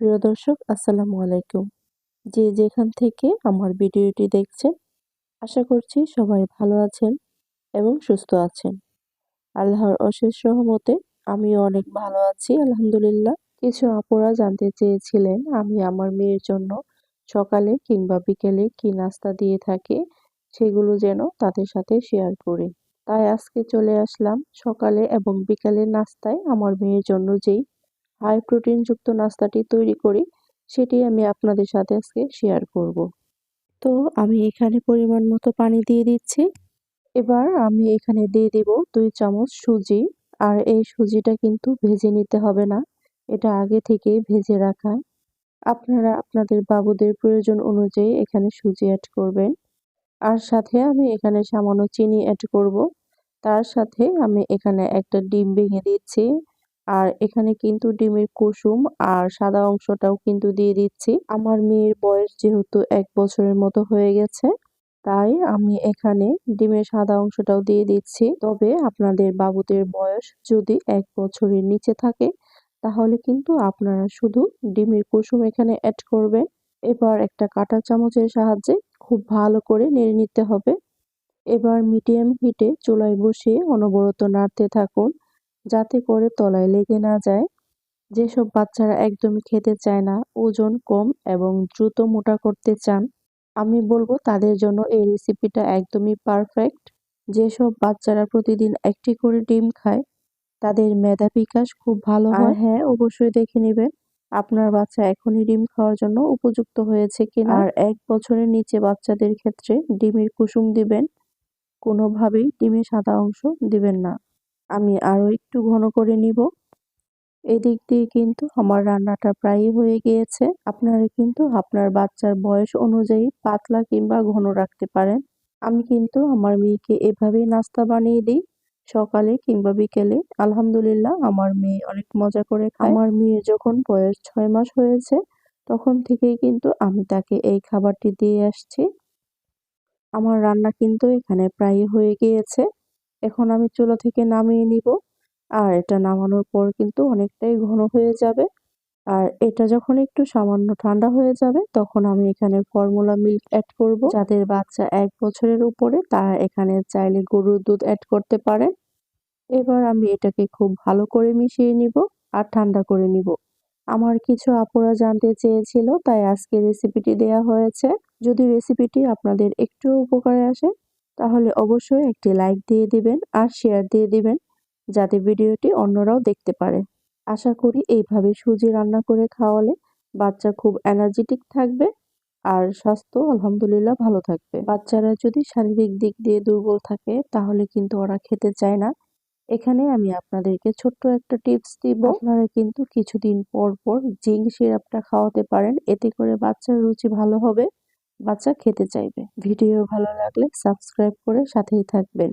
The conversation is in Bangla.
প্রিয় দর্শক, আসসালামু আলাইকুম। যে যেখান থেকে আমার ভিডিওটি দেখছেন, আশা করছি সবাই ভালো আছেন এবং সুস্থ আছেন। আল্লাহর অশেষ সহমতে আমিও অনেক ভালো আছি, আলহামদুলিল্লাহ। কিছু আপুরা জানতে চেয়েছিলেন, আমি আমার মেয়ের জন্য সকালে কিংবা বিকেলে কি নাস্তা দিয়ে থাকি, সেগুলো যেন তাদের সাথে শেয়ার করি। তাই আজকে চলে আসলাম সকালে এবং বিকালের নাস্তায় আমার মেয়ের জন্য যেই হাই প্রোটিনযুক্ত নাস্তাটি তৈরি করি, সেটি আমি আপনাদের সাথে আজকে শেয়ার করব। তো আমি এখানে পরিমাণ মতো পানি দিয়ে দিচ্ছি। এবার আমি এখানে দিয়ে দিব দুই চামচ সুজি। আর এই সুজিটা কিন্তু ভেজে নিতে হবে না, এটা আগে থেকেই ভেজে রাখা। আপনারা আপনাদের বাবুদের প্রয়োজন অনুযায়ী এখানে সুজি অ্যাড করবেন। আর সাথে আমি এখানে সামান্য চিনি অ্যাড করব। তার সাথে আমি এখানে একটা ডিম ভেঙে দিচ্ছি। আর এখানে কিন্তু ডিমের কুসুম আর সাদা অংশটাও কিন্তু দিয়ে দিচ্ছি। আমার মেয়ের বয়স যেহেতু এক বছরের মতো হয়ে গেছে, তাই আমি এখানে ডিমের সাদা অংশটাও দিয়ে দিচ্ছি। তবে আপনাদের বাবুদের বয়স যদি এক বছরের নিচে থাকে, তাহলে কিন্তু আপনারা শুধু ডিমের কুসুম এখানে অ্যাড করবেন। এবার একটা কাঁটা চামচের সাহায্যে খুব ভালো করে নেড়ে নিতে হবে। এবার মিডিয়াম হিটে চুলায় বসিয়ে অনবরত নাড়তে থাকুন। যাতে করে তলায় লেগে না যায়। যেসব বাচ্চারা একদমই খেতে চায় না ওজন কম এবং দ্রুত মোটা করতে চান আমি বলব তাদের জন্য এই রেসিপিটা একদমই পারফেক্ট যেসব বাচ্চারা প্রতিদিন একটি করে ডিম খায় তাদের মেধা বিকাশ খুব ভালো হয়। হ্যাঁ অবশ্যই দেখে নেবেন আপনার বাচ্চা এখনই ডিম খাওয়ার জন্য উপযুক্ত হয়েছে কিনা। আর এক বছরের নিচে বাচ্চাদের ক্ষেত্রে ডিমের কুসুম দিবেন কোনোভাবেই ডিমের সাদা অংশ দিবেন না। আমি আরও একটু ঘন করে নিব। এদিক দিয়ে কিন্তু আমার রান্নাটা প্রায়ই হয়ে গিয়েছে। আপনারা কিন্তু আপনার বাচ্চার বয়স অনুযায়ী পাতলা কিংবা ঘন রাখতে পারেন। আমি কিন্তু আমার মেয়েকে এভাবেই নাস্তা বানিয়ে দিই। সকালে কিংবা বিকেলে। আলহামদুলিল্লাহ আমার মেয়ে অনেক মজা করে খায়। আমার মেয়ে যখন বয়স ছয় মাস হয়েছে, তখন থেকেই কিন্তু আমি তাকে এই খাবারটি দিয়ে আসছি। আমার রান্না কিন্তু এখানে প্রায় হয়ে গিয়েছে। এখন আমি চুলা থেকে নামিয়ে নিব। আর এটা নামানোর পর কিন্তু অনেকটাই ঘন হয়ে যাবে। আর এটা যখন একটু সামান্য ঠান্ডা হয়ে যাবে, তখন আমি এখানে ফর্মুলা মিল্ক অ্যাড করব। যাদের বাচ্চা এক বছরের উপরে, তারা এখানে চাইলে গরুর দুধ অ্যাড করতে পারে এবার আমি এটাকে খুব ভালো করে মিশিয়ে নিব আর ঠান্ডা করে নিব। আমার কিছু আপুরা জানতে চেয়েছিল, তাই আজকে রেসিপিটি দেয়া হয়েছে। যদি রেসিপিটি আপনাদের একটু উপকারে আসে তাহলে অবশ্যই একটি লাইক দিয়ে দিবেন আর শেয়ার দিয়ে দিবেন, যাতে ভিডিওটি অন্যরাও দেখতে পারে। আশা করি এইভাবে সুজি রান্না করে খাওয়ালে বাচ্চা খুব এনার্জেটিক থাকবে আর স্বাস্থ্য আলহামদুলিল্লাহ ভালো থাকবে। বাচ্চারা যদি শারীরিক দিক দিয়ে দুর্বল থাকে, তাহলে কিন্তু ওরা খেতে চায় না। এখানে আমি আপনাদেরকে ছোট্ট একটা টিপস দিব। আপনারা কিন্তু কিছুদিন পর পর জিঙ্ক সিরাপটা খাওয়াতে পারেন, এতে করে বাচ্চার রুচি ভালো হবে। বাচ্চা খেতে চাইবে। ভিডিও ভালো লাগলে সাবস্ক্রাইব করে সাথেই থাকবেন।